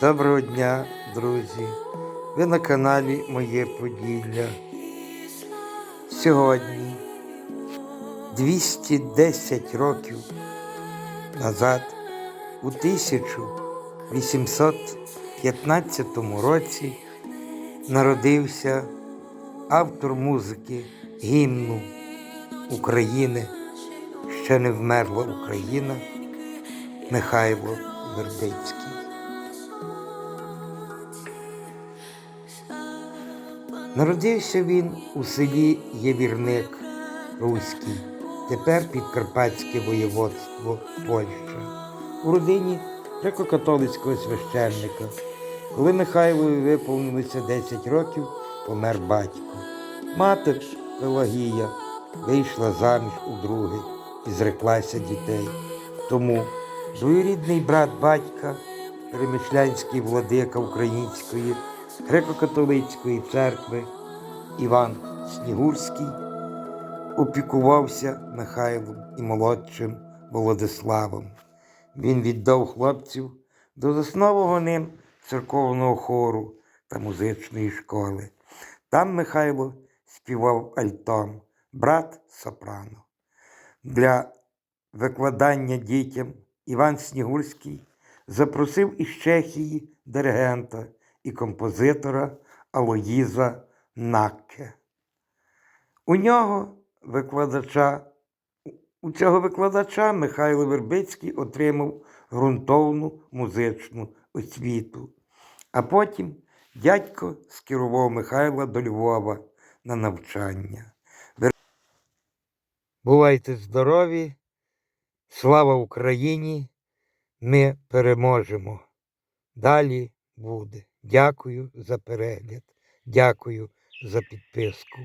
Доброго дня, друзі! Ви на каналі Моє Поділля. Сьогодні, 210 років назад, у 1815 році, народився автор музики гімну України, ще не вмерла Україна Михайло Вербицький. Народився він у селі Євірник Руський, тепер Підкарпатське воєводство Польща, у родині греко-католицького священника. Коли Михайлові виповнилося 10 років, помер батько. Мати Пелагія вийшла заміж у друге і зреклася дітей. Тому двоюрідний брат батька, перемишлянський владика української греко-католицької церкви Іван Снігурський опікувався Михайлом і молодшим Володиславом. Він віддав хлопців до заснованого ним церковного хору та музичної школи. Там Михайло співав альтом, брат сопрано. Для викладання дітям Іван Снігурський запросив із Чехії диригента і композитора Алоїза Накке. У нього викладача, у цього викладача Михайло Вербицький отримав ґрунтовну музичну освіту. А потім дядько скерував Михайла до Львова на навчання. Бувайте здорові! Слава Україні! Ми переможемо! Далі буде. Дякую за перегляд. Дякую за підписку.